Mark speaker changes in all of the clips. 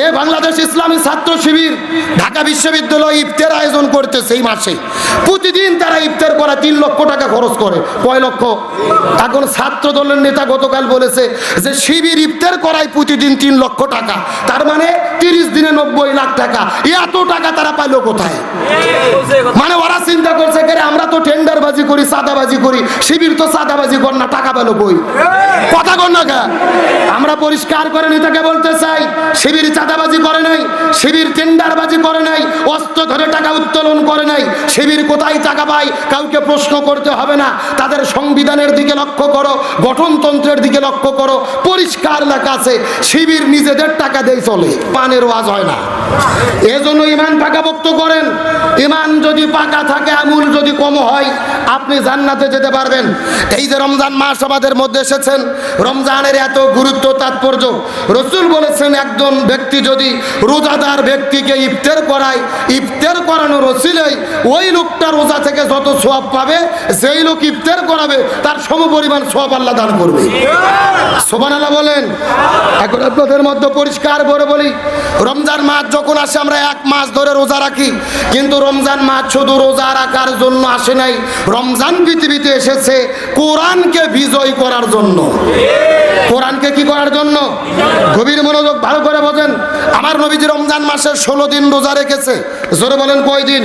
Speaker 1: এ বাংলাদেশ ইসলামী ছাত্র শিবির ঢাকা বিশ্ববিদ্যালয় ইফতার আয়োজন করতেছে এই মাসে। প্রতিদিন তারা ইফতার করা তিন লক্ষ টাকা খরচ করে। কয় লক্ষ? এখন ছাত্র দলের নেতা গতকাল বলেছে যে শিবির ইফতার করায় প্রতিদিন তিন লক্ষ টাকা। তার মানে তিরিশ দিনে নব্বই লাখ টাকা। এত টাকা তারা পাইলো কোথায়? মানে ওরা চিন্তা করছে কে আমরা তো টেন্ডারবাজি করি, চাঁদাবাজি করি, শিবির তো চাঁদাবাজি কর না, টাকা পেল কই? কথা কর না? আমরা পরিষ্কার করে নেতাকে বলতে চাই, শিবির চাঁদাবাজি করে নাই, শিবির টেন্ডারবাজি করে নাই, অস্ত্র ধরে টাকা উত্তোলন করে নাই, শিবির কোথায় টাকা পায় কাউকে প্রশ্ন করতে হবে না, তাদের সংবিধানের দিকে লক্ষ্য করো, গঠনতন্ত্রের দিকে লক্ষ্য করো, পরিষ্কার লেখা আছে, শিবির নিজেদের টাকা দিয়ে চলে, পানের ওয়াজ হয় না। এজন্য ইমান পাকাপোক্ত করেন, ইমান যদি পাকা থাকে, আমুল যদি কম হয়, আপনি জান্নাতে যেতে পারবেন। এই যে রমজান মাস আমাদের মধ্যে এসেছেন, রমজানের এত গুরুত্ব তাৎপর্য। রসুল বলেছেন একজন ব্যক্তি যদি রোজাদার ব্যক্তিকে ইফতার করায় ইফতার করানো রসিলেই ওই লোকটা রোজা থেকে যত সোয়াব পাবে সেই লোক ইফতার করাবে তার সমপরিমাণ সোয়াব আল্লাহ দান করবে। সোবান আল্লাহ বলেন। এখন আপনাদের মধ্যে পরিষ্কার করে বলি রমজান মাস যখন আসে আমরা এক মাস ধরে রোজা রাখি। কিন্তু রমজান মাস শুধু রোজা রাখার জন্য আসে নাই রমজান পৃথিবীতে এসেছে কোরআনকে বিজয় করার জন্য। কোরআনকে কি করার জন্য? গভীর মনোযোগ ভালো করে বোঝেন। আমার নবীজি রমজান মাসের ষোলো দিন রোজা রেখেছে। জোরে বলেন কয় দিন?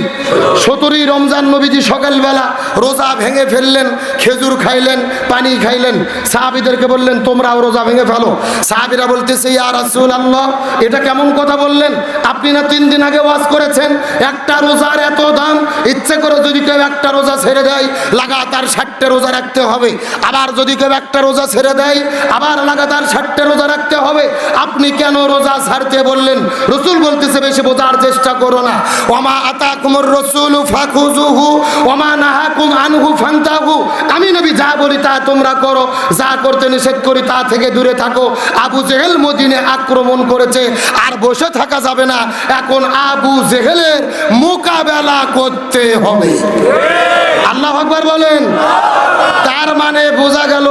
Speaker 1: সতেরোই রমজান নবীজি সকালবেলা রোজা ভেঙে ফেললেন, খেজুর খাইলেন, পানি খাইলেন। সাহাবিদেরকে বললেন, তোমরাও রোজা ভেঙে ফেলো। সাহাবিরা বলতেছে, ইয়া রাসূল আল্লাহ এটা কেমন কথা বললেন? আপনি না তিন দিন আগে ওয়াজ করেছেন, একটা রোজার এত দাম? ইচ্ছে করে যদি কেউ একটা রোজা ছেড়ে দেয়, লাগাতার ষাটটা রোজা রাখতে হবে। আবার যদি কেউ একটা রোজা ছেড়ে দেয়, আবার লাগাতার ষাটটা রোজা রাখতে হবে। আপনি কেন রোজা ছাড়তে বললেন? রসুল বলতেছে, বেশি বোঝার চেষ্টা করো না। ওমা আতা কুমর রসুল ফাকুজুহু ওমা নাহাকুম আনহু ফান্তাহু। আমি নবী, যা বলি তা তোমরা করো, যা করতে নিষেধ করি তা থেকে দূরে থাকো। আবু জেহেল মদিনে আক্রমণ করেছে, আর বসে থাকা যাবে না। এখন আবু জেহেলের মোকাবেলা করতে হবে। আল্লাহ আকবার বলেন। তার মানে বোঝা গেল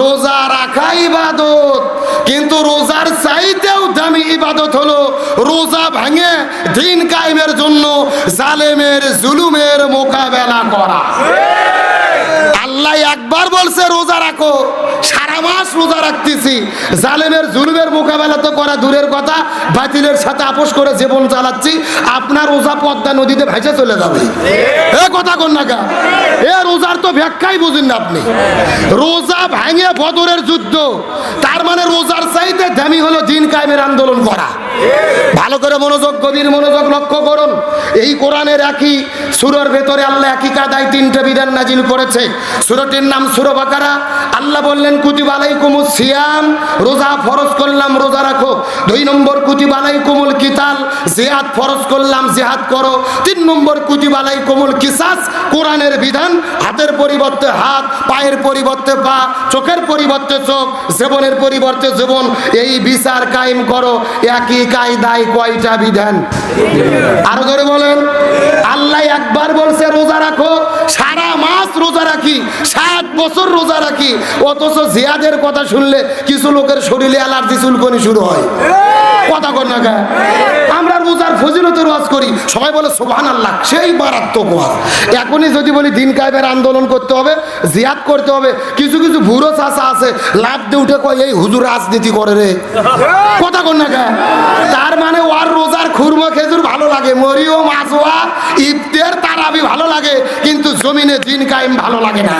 Speaker 1: রোজা রাখা ইবাদত। কিন্তু রোজার চাইতেও দামি ইবাদত হলো রোজা ভাঙে দিন কায়েমের জন্য জালেমের জুলুমের মোকাবেলা করা। আল্লাহ একবার বলছে রোজা রাখো। মাস রোজা রাখতেছি। জালেমের জুলুমের মোকাবেলা তো করা দূরের কথা, বাতিলের সাথে আপোষ করে জীবন চালাচ্ছি, আপনার রোজা পদ্মা নদীতে ভেসে চলে যাবে। এ কথা কন না কা? এ রোজার তো ব্যাখ্যাই বুঝেন না আপনি। রোজা ভাঙে বদরের যুদ্ধ, তার মানে রোজার চাইতে দামি হলো দিন কায়েমের আন্দোলন করা। ভালো করে মনোযোগ, গভীর মনোযোগ লক্ষ্য করুন। এই কোরআনের একই সুরের ভেতরে আল্লাহ একই কাদায় তিনটে বিধান নাজিল করেছে। সুরটির নাম সুর বাকারা। আল্লাহ বললেন, কুতিব রোজা ফরজ করলাম, রোজা রাখো। দুই নম্বর ফরজ করলাম করো। তিন নম্বর কোরআনের বিধান, হাতের পরিবর্তে হাত, পায়ের পরিবর্তে পা, চোখের পরিবর্তে চোখ, জীবনের পরিবর্তে জীবন। এই বিচার কায়েম করো, একই কায়দায় কয়টা বিধান? আরও ধরে বলেন আল্লাহ একবার বলছে রোজা রাখো সারা মাস রোজা রাখি সাত বছর রোজা রাখি, অথচ জিয়াদের কথা শুনলে কিছু লোকের শরীরে অ্যালার্জি চুলকনি শুরু হয়। কথা কর না আমরা রোজার ফজিলতের ওয়াজ করি, সবাই বলে সোভান আল্লাহ সেই মারাত্মক ওয়াজ। এখনই যদি বলি, দিন কায়েমের আন্দোলন করতে হবে, জিয়াদ করতে হবে, কিছু কিছু ভুরো চাষা আছে লাভ দিয়ে উঠে কয়, এই হুজুর রাজনীতি করে রে। কথা কর না তার মানে ওয়ার রোজার খুরমা খেজুর ভালো লাগে মরিও মাছওয়া ইফতের তারাবি ভালো লাগে জমিনে দিন কায়েম ভালো লাগে না।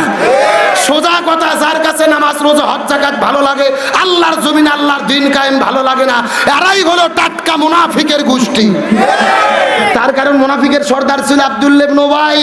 Speaker 1: সোজা কথা, যার কাছে নামাজ, রোজা, হজ জাকাত ভালো লাগে, আল্লাহর জমিন আল্লাহর দিন কায়েম ভালো লাগে না। এরাই হলো টাটকা মুনাফিকের গোষ্ঠী। তার কারণ মুনাফিকের সর্দার ছিল আব্দুল্লেব নোবাই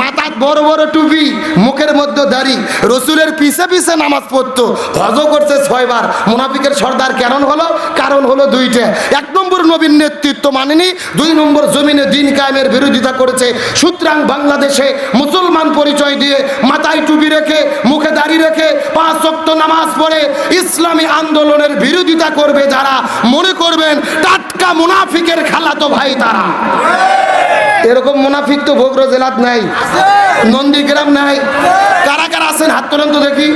Speaker 1: মাথাত বড় বড় টুপি, মুখের মধ্যে দাড়ি। রসুলের পিছে পিছে নামাজ পড়তো, হজও করছে ছয়বার। মুনাফিকের সর্দার কেন হলো? কারণ হলো দুইটা। এক নম্বর নবীন নেতৃত্ব মানেনি, দুই নম্বর জমিনে দিন কায়েমের বিরোধিতা করেছে। সুতরাং বাংলাদেশে মুসলমান পরিচয় দিয়ে মাথায় টুপি রেখে, মুখে দাড়ি রেখে পাঁচ শক্ত নামাজ পড়ে ইসলামী আন্দোলনের বিরোধিতা করবে যারা, মনে করবেন টাটকা মুনাফিকের খেলা তো ভাই তারা। এরকম মুনাফিক তো ভোগ্র জেলাত নাই, নন্দীগ্রাম নাই। কারা কারা আছেন? হাত তোলেন তো দেখি।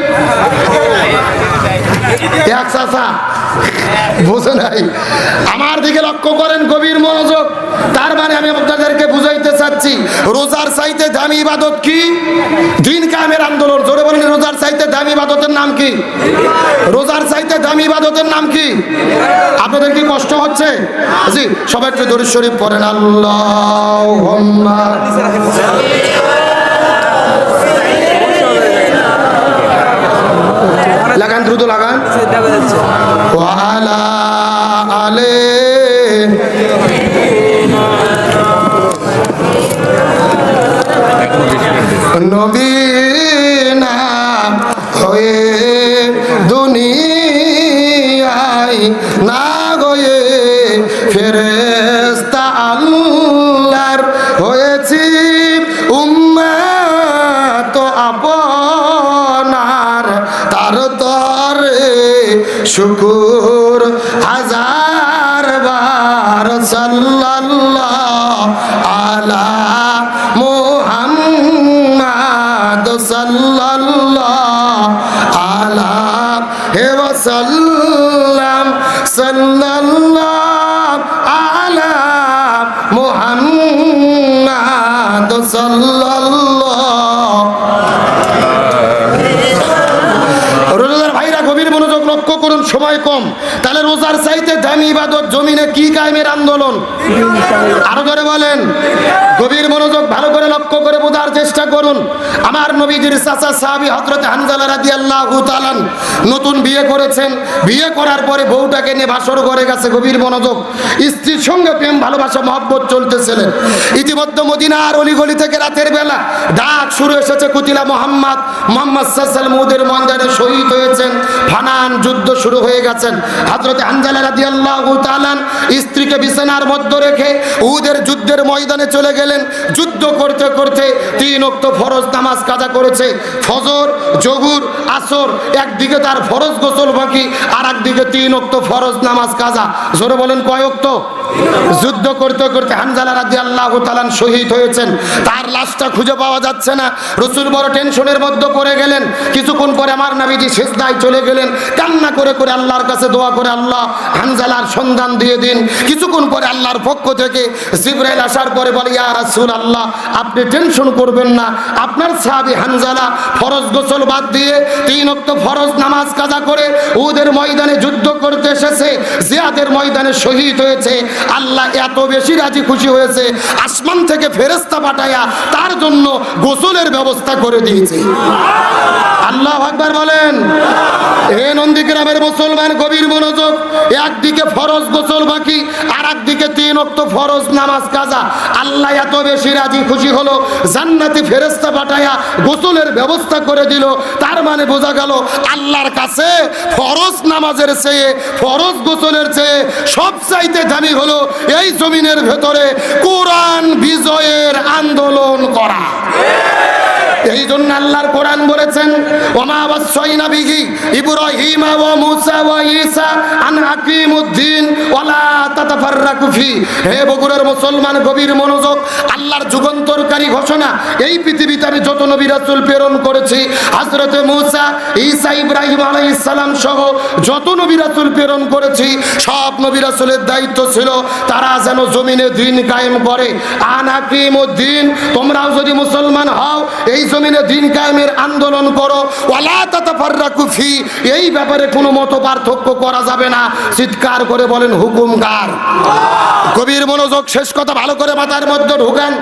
Speaker 1: চাচা। বুঝে নাই? আমার দিকে লক্ষ্য করেন গভীর মনোযোগ। তার মানে আমি আপনাদেরকে বুঝাইতে চাচ্ছি, রোজার চাইতে দামি ইবাদত কি? দিন কামের আন্দোলন, জোরে বলেন, রোজার চাইতে দামি ইবাদতের নাম কি? রোজার চাইতে দামি ইবাদতের নাম কি? আপনাদের কি কষ্ট হচ্ছে? জি, সবাই একটু দরুদ শরীফ পড়েন। আল্লাহ আল্লাহর হয়েছি তো আপনার। তার তরে শুকুর হাজার বার সাল্লাল্লাহ আলা মুহাম্মাদ সাল্লাল্লাহ আলা হে ওয়াসাল্লাম সাল্লাল্লাহ কম তাহলে রোজার চাইতে দামি ইবাদত, জমিনে কি কায়েমের আন্দোলন? আরও করে বলেন। গভীর মনোযোগ ভালো করে লক্ষ্য করে বোঝার চেষ্টা করুন। আমার নবীজির চাচা সাহাবি হজরত হানজালা রাদিয়াল্লাহু তাআলা নতুন বিয়ে করেছেন। বিয়ে করার পরে বউটাকে নিয়ে বাসর ঘরে গেছে, গভীর মনোযোগ। স্ত্রীর সঙ্গে প্রেম, ভালোবাসা, মহব্বত চলতেছিলেন ইতিমধ্যে মদিনার অলিগলি থেকে রাতের বেলা ডাক শুরু এসেছে, কুতিলা মোহাম্মদ মোহাম্মদ সাল্লাল মুদের মন্দারে শহীদ হয়েছেন। ফানান যুদ্ধ শুরু হয়ে গেছেন। হজরত হানজালা স্ত্রীকে বিছানার মধ্যে রেখে উদের যুদ্ধের ময়দানে চলে গেলেন। যুদ্ধ করতে করতে তিন অক্ত ফরজ নামাজ কাজা করেছে। ফজর জগুর আসর, একদিকে তার ফরজ গোসল বাকি আর একদিকে তিন অক্ত ফরজ নামাজ কাজা। জোরে বলেন কয় অক্ত যুদ্ধ করতে করতে হানজালা রাজি আল্লাহ তালান শহীদ হয়েছেন। তার লাশটা খুঁজে পাওয়া যাচ্ছে না। রসুল বড় টেনশনের মধ্যে পড়ে গেলেন। কিছুক্ষণ পরে আমার নাবিজি শেষদায় চলে গেলেন। কান্না করে করে আল্লাহর কাছে দোয়া করে, আল্লাহ, হানজালার সন্ধান দিয়ে দিন। কিছুক্ষণ পরে আল্লাহর পক্ষ থেকে জিব্রাইল আসার পরে বলে, ইয়া রাসূল আল্লাহ আপনি টেনশন করবেন না। আপনার সাহাবী হানজালা ফরজ গোসল বাদ দিয়ে তিন অক্ত ফরজ নামাজ কাজা করে ওদের ময়দানে যুদ্ধ করতে এসেছে। জিয়াদের ময়দানে শহীদ হয়েছে। আল্লাহ এত বেশি রাজি খুশি হয়েছে, আসমান থেকে ফেরেস্তা পাঠায়া তার জন্য গোসলের ব্যবস্থা করে দিয়েছে। আল্লাহ আকবার বলেন হে নন্দীগ্রামের মুসলমান গভীর মনোযোগ, একদিকে ফরজ গোসল বাকি আর একদিকে তিন অক্ত ফরজ নামাজ কাজা। আল্লাহ এত বেশি রাজি খুশি হলো, জান্নাতি ফেরেস্তা পাঠায়া গোসলের ব্যবস্থা করে দিল। তার মানে বোঝা গেল, আল্লাহর কাছে ফরজ নামাজের চেয়ে, ফরজ গোসলের চেয়ে সব চাইতে দামি হলো এই জমিনের ভেতরে কোরআন বিজয়ের আন্দোলন করা। এই জন্য আল্লাহর কোরআন বলেছেন, ওমা বিহি ইব্রাহিম ও মুসা ঈসা দায়িত্ব ছিল তারা যেন জমিনে দিন কায়েম করে। আন তোমরাও যদি মুসলমান হও, এই জমিনে দিন কায়েমের আন্দোলন করো, ওয়ালা তাতাফাররাকু ফি। এই ব্যাপারে কোনো মত পার্থক্য করা যাবে না। চিৎকার করে বলেন হুকুম কার কবির মনোযোগ শেষ কথা ভালো করে মাথার মধ্যে ঢুকান।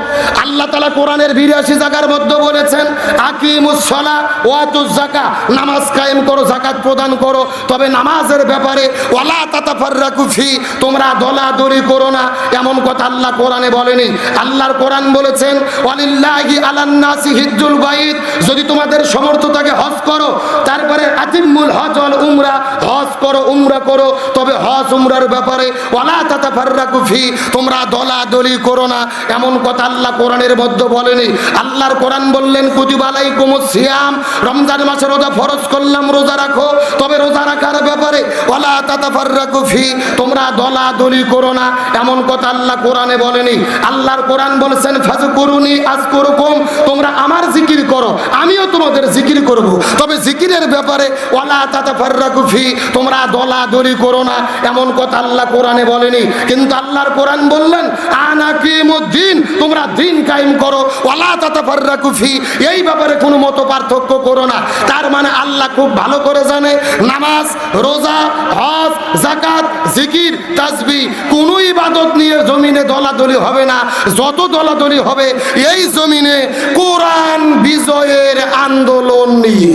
Speaker 1: আল্লাহ তালা কোরআনের বিরাশি জায়গার মধ্যে বলেছেন আকিমুসলা ওয়াতুজ জাকা নামাজ কায়েম করো জাকাত প্রদান করো। তবে নামাজের ব্যাপারে, ওয়ালা তাতাফাররাকু ফি। তোমরা দলাদলি করো না। এমন কথা আল্লাহ কোরআনে বলেনি। আল্লাহর কোরআন বলেছেন, ওয়ালিল্লাহি আলান্নাসি হিজ্জুল বাইত। যদি তোমাদের সমর্থ থাকে হজ করো, তারপরে আতিমুল হজ ওয়াল উমরা, হজ করো, উমরা করো, তবে হজ উমরার ব্যাপারে ওয়ালা তাতাফাররাকু ফি কুফি তোমরা দলাদলি করো না। এমন কথা আল্লাহ কোরআনের মধ্যে বলেনি। আল্লাহর কোরআন বললেন কুতিবালাই কুমুদ সিয়াম, রমজান মাসে রোজা ফরজ করলাম, রোজা রাখো, তবে রোজা রাখার ব্যাপারে ওলা তাতাফাররা কুফি তোমরা দলাদলি করো না। এমন কথা আল্লাহ কোরআনে বলেনি। আল্লাহর কোরআন বলছেন ফাজ করুনি আজ করুকুম তোমরা আমার জিকির করো, আমিও তোমাদের জিকির করব। তবে জিকিরের ব্যাপারে ওলা তাতাফাররা কুফি তোমরা দলাদলি করো না। এমন কথা আল্লাহ কোরআনে বলেনি। কিন্তু আল্লাহর কোরআন বললেন আনাকিমুদ্দিন তোমরা দিন কায়েম করো। ওয়ালা তাতাফাররা কুফি এই ব্যাপারে কোনো মত পার্থক্য করো না। তার মানে আল্লাহ খুব ভালো করে জানে, নামাজ, রোজা, হজ জাকাত জিকির, তাসবি, কোনো ইবাদত নিয়ে জমিনে দলাদলি হবে না। যত দলাদলি হবে, এই জমিনে কোরআন বিজয়ের আন্দোলন নিয়ে।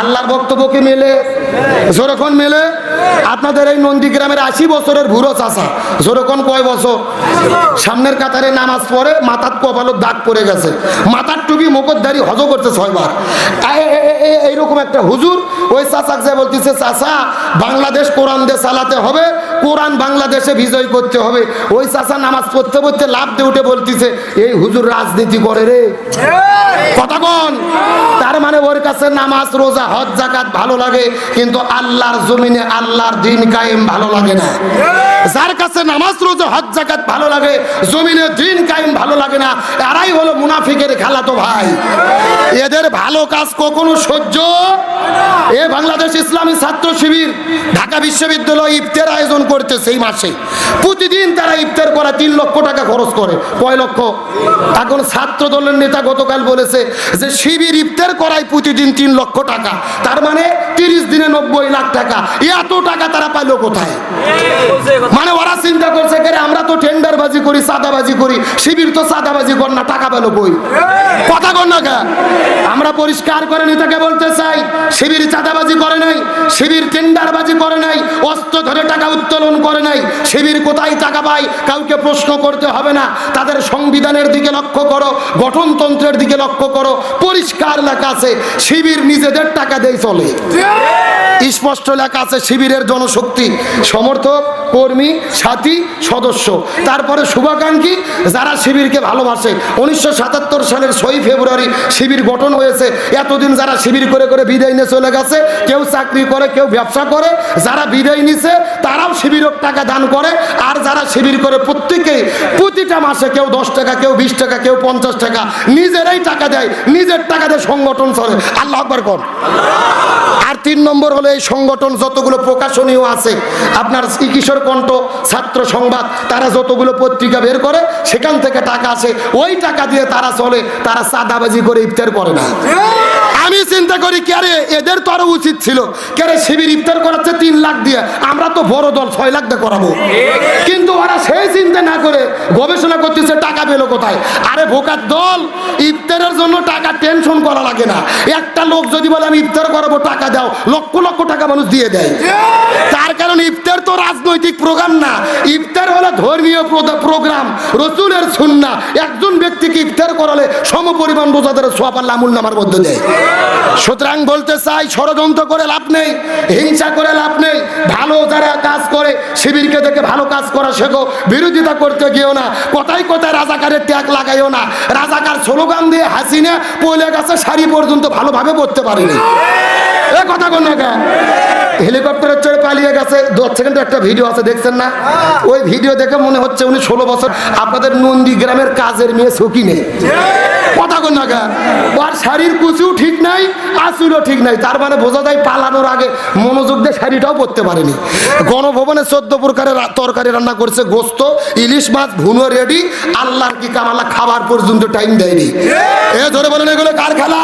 Speaker 1: আল্লাহর বক্তব্যকে মেলে? জোরখন মেলে? আপনাদের এই নন্দীগ্রামের আশি বছরের ভুরো চাষা, যেরকম কয় বছর? সামনের কাতারে নামাজ পড়ে, মাথার কপালত দাগ পড়ে গেছে। মাথার টুপি মুখোদ্দারি হজ করছে ছয়বার। এইরকম একটা হুজুর ওই চাষাক যে বলতেছে চাষা বাংলাদেশ কোরআন দিয়ে চালাতে হবে, কোরআন বাংলাদেশে বিজয় করতে হবে। ওই চাষা নামাজ পড়তে পড়তে লাভ দিয়ে উঠে বলতেছে, এই হুজুর রাজনীতি করে রে। কথা তার মানে ওর কাছে নামাজ, রোজা, হজ জাকাত ভালো লাগে, কিন্তু আল্লাহর জমিনে আল্লাহর দিন কায়েম ভালো লাগে না। যার কাছে নামাজ, রোজা, হজ জাকাত ভালো লাগে, জমিনে দিন কায়েম ভালো লাগে না। এরাই হলো মুনাফিকের খেলাতো ভাই। এদের ভালো কাজ কখনো সহ্য এ বাংলাদেশ ইসলামী ছাত্র শিবির ঢাকা বিশ্ববিদ্যালয় ইফতের আয়োজন করতে সেই মাসে। প্রতিদিন তারা ইফতার করা তিন লক্ষ টাকা খরচ করে কয় লক্ষ? এখন ছাত্র দলের নেতা গতকাল বলেছে যে শিবির ইফতার করায় প্রতিদিন তিন লক্ষ টাকা। তার মানে তিরিশ দিনে নব্বই লাখ টাকা। এত টাকা তারা পাইলো কোথায়? মানে ওরা চিন্তা করছে কে আমরা তো টেন্ডারবাজি করি চাঁদাবাজি করি শিবির তো চাঁদাবাজি কর না টাকা পেল কই? কথা কর না কে? আমরা পরিষ্কার করে নেতাকে বলতে চাই। শিবির চাঁদাবাজি করে নাই শিবির টেন্ডারবাজি করে নাই অস্ত্র ধরে টাকা উত্তোলন করে নাই। শিবির কোথায় টাকা পায় কাউকে প্রশ্ন করতে হবে না। তাদের সংবিধানের দিকে লক্ষ্য করো গঠনতন্ত্রের দিকে লক্ষ্য করো। পরিষ্কার লেখা আছে শিবির নিজেদের টাকা দেয় চলে। স্পষ্ট লেখা আছে শিবিরের জনশক্তি। সমর্থক কর্মী, সাথী, সদস্য। তারপরে শুভাকাঙ্ক্ষী যারা শিবিরকে ভালোবাসে। উনিশশো সাতাত্তর সালের ছয় ফেব্রুয়ারি শিবির গঠন হয়েছে। এতদিন যারা শিবির করে করে বিদায় নিয়ে চলে গেছে, কেউ চাকরি করে, কেউ ব্যবসা করে, যারা বিদায় নিছে, তারাও শিবিরের টাকা দান করে। আর যারা শিবির করে প্রত্যেকেই, প্রতিটা মাসে কেউ দশ টাকা, কেউ বিশ টাকা, কেউ পঞ্চাশ টাকা, নিজেরাই টাকা দেয়, নিজের টাকা দিয়ে সংগঠন চলে। আল্লাহ আকবর কর তিন নম্বর হলো এই সংগঠন যতগুলো প্রকাশনীয় আছে, আপনার শ্রী কিশোর কণ্ঠ, ছাত্র সংবাদ, তারা যতগুলো পত্রিকা বের করে, সেখান থেকে টাকা আসে। ওই টাকা দিয়ে তারা চলে, তারা চাঁদাবাজি করে ইফতার করে না। আমি চিন্তা করি ক্যারে এদের তো আরও উচিত ছিল। ক্যারে শিবির ইফতার করাচ্ছে তিন লাখ দিয়ে, আমরা তো বড় দল, ছয় লাখ দিয়ে করাবো। কিন্তু ওরা সেই চিন্তা না করে গবেষণা করতেছে, টাকা পেল কোথায়? আরে ভোকার দল, ইফতারের জন্য টাকা টেনশন করা লাগে না। একটা লোক যদি বলে, আমি ইফতার করাবো, টাকা দাও। লক্ষ লক্ষ টাকা মানুষ দিয়ে দেয়। তার কারণ ইফতার তো রাজনৈতিক প্রোগ্রাম না। ইফতার হলো ধর্মীয় প্রোগ্রাম, রসুলের সুন্না। একজন ব্যক্তিকে ইফতার করালে সমপরিমাণ রোজাদের সোয়াব আল্লাহ আমুল নামার মধ্যে দেয়। সুতরাং বলতে চাই, ষড়যন্ত্র করে লাভ নেই, হিংসা করে লাভ নেই, ভালো যারা কাজ করে, শিবিরকে দেখে ভালো কাজ করা শেখো, বিরোধিতা করতে গিয়েও না, কোথায় কোথায় রাজাকারের ট্যাগ লাগাইও না। রাজাকার স্লোগান দিয়ে হাসিনে পয়লে গাছে, শাড়ি পর্যন্ত ভালোভাবে পড়তে পারিনি। এ কথা কোন না কেন? হেলিকপ্টারের চড়ে পালিয়ে গেছে। দশ সেকেন্ডের একটা ভিডিও আছে, দেখছেন না? ওই ভিডিও দেখে মনে হচ্ছে উনি ষোলো বছর আপনাদের নন্দী গ্রামের কাজের মেয়ে সকি নেই। কথা কোন না কেন? আর শাড়ির কুচিও ঠিক নাই আসুরও ঠিক নাই। তার মানে বোঝা যায় পালানোর আগে মনোযোগ দিয়ে শাড়িটাও পরতে পারেনি। গণভবনে চোদ্দ প্রকারের তরকারি রান্না করছে, গোস্ত, ইলিশ মাছ, ভুনো রেডি, আল্লাহর কি কামাল্লা খাবার পর্যন্ত টাইম দেয়নি। এ ধরে বলেন, এগুলো কার খেলা?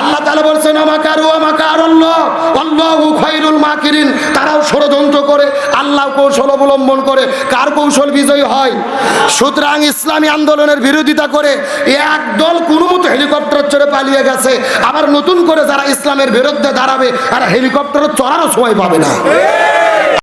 Speaker 1: আল্লাহ তালা বলছেন, আমাকার ও আমাকার আল্লাহ আল্লাহ খৈরুল মাকিরিন। তারাও ষড়যন্ত্র করে, আল্লাহ কৌশল অবলম্বন করে, কার কৌশল বিজয়ী হয়? সুতরাং ইসলামী আন্দোলনের বিরোধিতা করে একদল কোনো মতো হেলিকপ্টার চড়ে পালিয়ে গেছে। আবার নতুন করে যারা ইসলামের বিরুদ্ধে দাঁড়াবে আর হেলিকপ্টার চড়ারও সময় পাবে না।